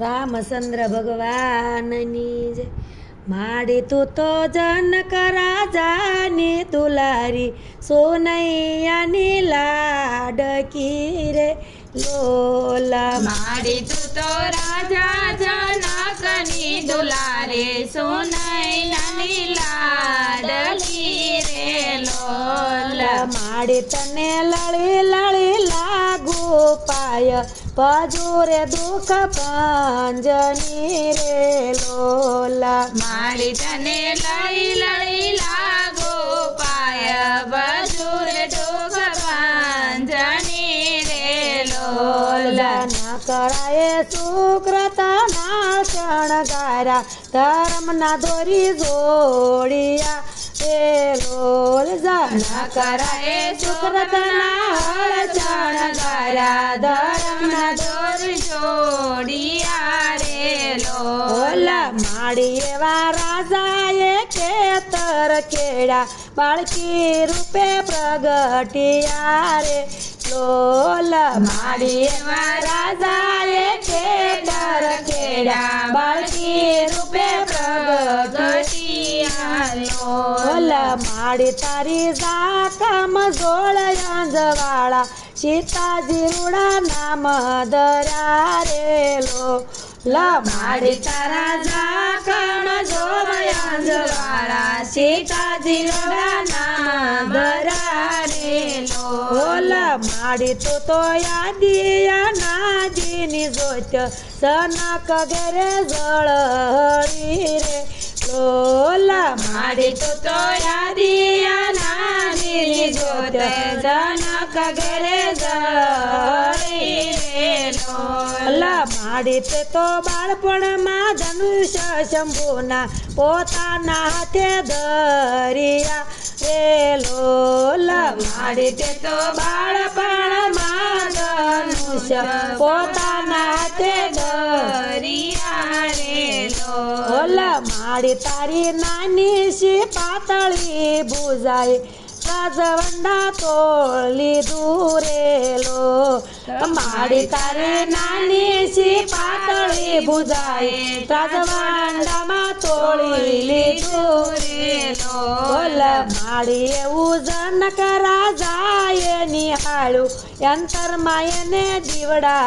રામચંદ્ર ભગવાનની જય માડી તું તો જનક રાજાની દુલારી, સોનૈયાની લાડકી રે. લોલા મારી તું તો રાજા જનકની દુલારે, સોનૈયાની લાડકી રે. લોલા માડી તને લળી લળી લાગુ પાય. પજુરે દુઃખ પાંજની રે લોલા. મારી ಲೈ લળી લળી લાગો પાય બજુર ડોક પાંજની રે લોલા. ના કરાય સુકૃત ના શણગારા. ધર્મના દોરી જોડિયા. લોલ ના કરાય સુકૃતના હળ ચણગારા ધર્મના દોર જોડિયા રે લોલા માડી એવા રાજાએ ખેતર કેળા બાળકી રૂપે પ્રગટિયા રે લોલ માડી એવા રાજાએ ખેતર ખેડા બાળકી રૂપે પ્રગટિયા લોલા ઓલા માડી તારી જાકમ જોળ અંજવાળા સીતાજી રૂડા નામ દરા રેલો લા માડી તારા ઝાકણ જોરયાંજવાળા સીતાજી રોડા નામ બરારે ઓલા માડી તો તો યાદિયા નાજીની જોત સનક ઘરે જળહળી રે લોલા માડી તો તો યાદિયા નાની જોત જનક ઘરે જળી રે અલા માડી તે તો બાળપણમાં ધનુષ્ય શંભુના પોતાના હાથે ધરિયા રે લોલા માડી તે તો બાળપણમાં ધનુષ્ય પોતાના હાથે દરિયા રે ઓલા માડી તારી નાની સી પાતળી ભુજાય રાજવંડા તોલી દૂરેલો માડી તારી નાની સી પાતળી ભુજાય રાજવંડામાં તોળી લીધું ઓલા માડી એવું જનક રાજાએ નિહાળ્યું અંતરમાં એને દીવડા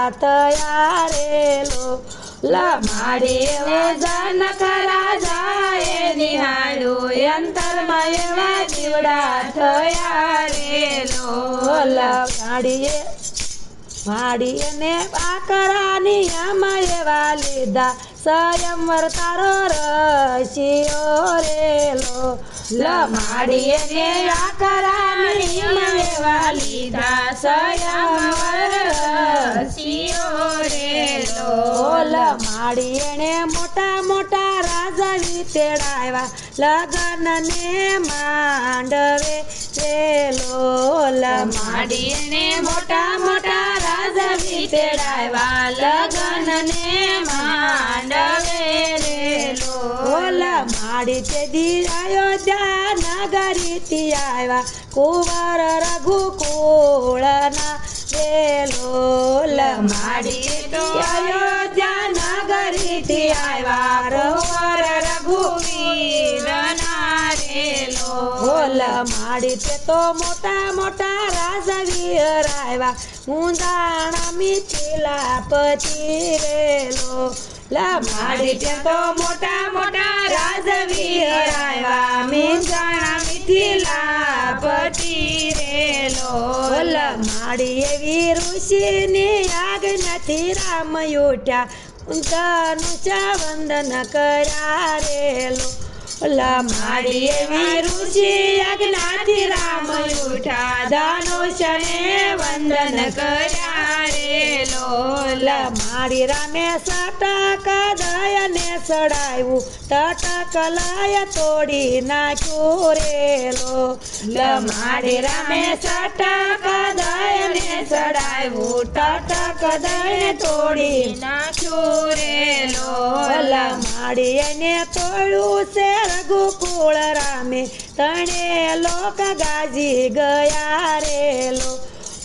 લા એવો જનક રાજાએ નિહાળ્યું અંતરમાં એવા દીવડા થયા રે ઓલા માડીએ માડીએ ને આકરાની આમાં એવા લીધા સ્વયંવર તારો રશિયો રેલો લા માડીએ ને આકરાની એવા લીધા સ્વયંવર માડી એણે મોટા મોટા રાજા વિતેડાવ્યા લગન ને માંડવે વેલો માડી માડીએ મોટા મોટા રાજા વિતેડાવ્યા લગન ને માંડવે રે ઓલા માડી તે દી અયોધ્યા નગરી થી આવ્યા કુંવર રઘુકુળના ઓલા માડી તે તો મોટા મોટા રાજા વીર આવ્યા મુંદાણા મિથિલા પતિ રેલો લા માડી તે તો મોટા મોટા રાજવીર આવ્યા મીંજાણા મિથિલા પતિ રેલો ઓલા માડી એવી ઋષિની આગ નથી રામ ઉઠા દાનુષને વંદન કર્યા રે લોલા મારી રામે સટક કદયને સડાયું તટક લય તોડી નાખ્યું રેલો. માડી રામે સટક દયને ચડાવ્યું, ટટક દયને તોડી નાખ્યું રે ઓલા લોલા માડી એને તોડ્યું છે રઘુકુળ રામે, તણે લોક ગાજી ગયા રેલો.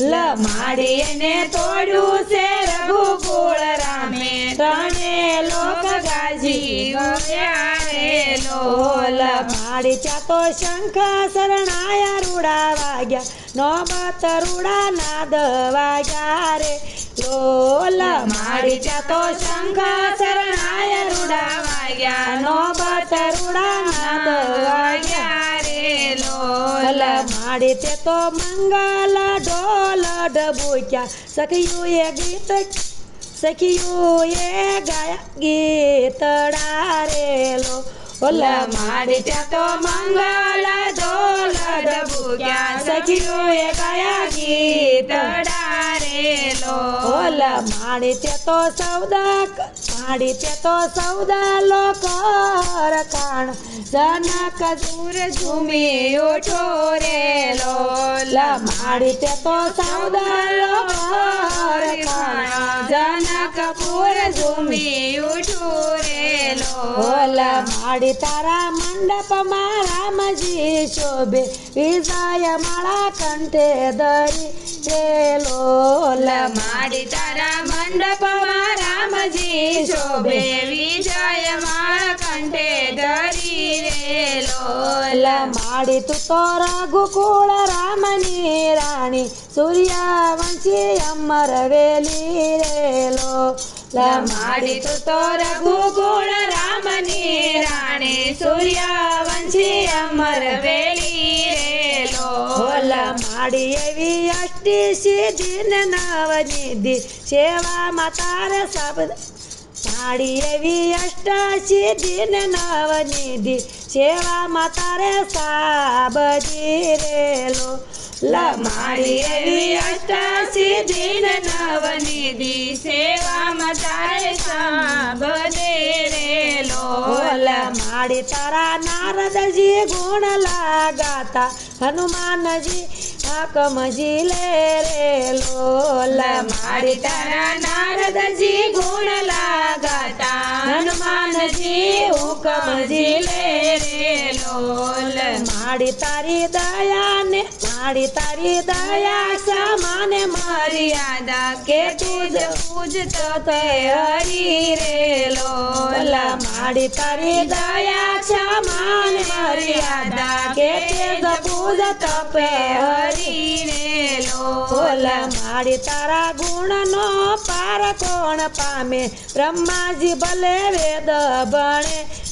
લમાડી એને તોડ્યું છે રઘુકુળ રામે ત્રણે લોલ માડી ત્યાં તો શંખ શરણાયા રૂડા વાગ્યા નોબત રૂડા નાદ વાગ્યા રે લોલ મારી ત્યાં તો શંખ શરણાય રૂડા વાગ્યા નોબત રૂડા નાદ વાગ્યા રે લોલ માડી તે તો મંગલ ઢોલ ડબુક્યા સખિયું એ ગીત સખિયું એ ગાયા ગીતડા રેલો ઓલા મારી ત્યાં તો મંગલ ઢોલ ડબુક્યા સખીઓએ કયા ગીત ડારેલો ઓલા માડી તે તો સૌદા માડી તે તો સૌદા લોકો રખાણ જનક સુર ઝૂમી ઉઠો રે લોલ માડી તે સૌદા લોકો રખાણ જનકપુર ઝૂમી ઉઠો રે લોલ ઓલા માડી તારા મંડપમાં રામજી શોભે વિજય માળા કંઠે ધરી રેલો ઓલા માડી તારા મંડપમાં રામજી શોભે વિજય માળ કંઠે ધરી રે લોલ ઓલા માડી તું તો રઘુકુળ રામની રાણી રાણી સૂર્યવંશી અમર વેલી રે લોલ માડી એવી અષ્ટી સિદ્ધિ નવનિધિ. સેવામાં તારે શબ્દ માડી એવી અષ્ટ સિદ્ધિ ને નવનિધિ. સેવામાં તારે સાબજી રેલો. મારી એવી અષ્ટસિદ્ધિ ને નવનિધિ સેવામાં તારે સાબદે રે લોલ માડી તારા નારદજી ગુણ લાગાતા હનુમાનજી હાકમજી લે રે લોલા મારી તારા નારદજી ગુણ લાગાતા હનુમાનજી હુકમજી લે માડી તારી દયા ને માડી તારી દયા સમાને મારી મર્યાદા કે તુજ પૂજતો હરી રે લોલા માડી તારી દયા સમાન મર્યાદા કે તુજ પૂજ તપે હરી રે લોલ માડી તારા ગુણનો પાર કોણ પામે? બ્રહ્માજી ભલે વેદ ભણે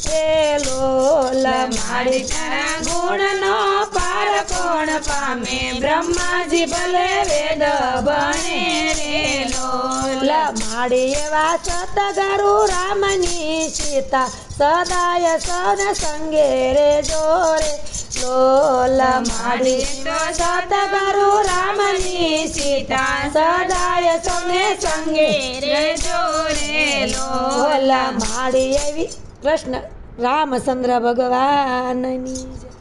લોલા મારી તારા ગુણનો પાર કોણ પામે બ્રહ્માજી ભલે વેદ ભણે રે લોલ લા માડી એવા સતગરુ રામની સીતા સદાય સન સંગે રે જોરે લોલા માડી તો સતગુરુ રામની સીતા સદાય સંગે સંગે રે જોરે લોલ ઓલા માડી એવી કૃષ્ણ રામચંદ્ર ભગવાનની.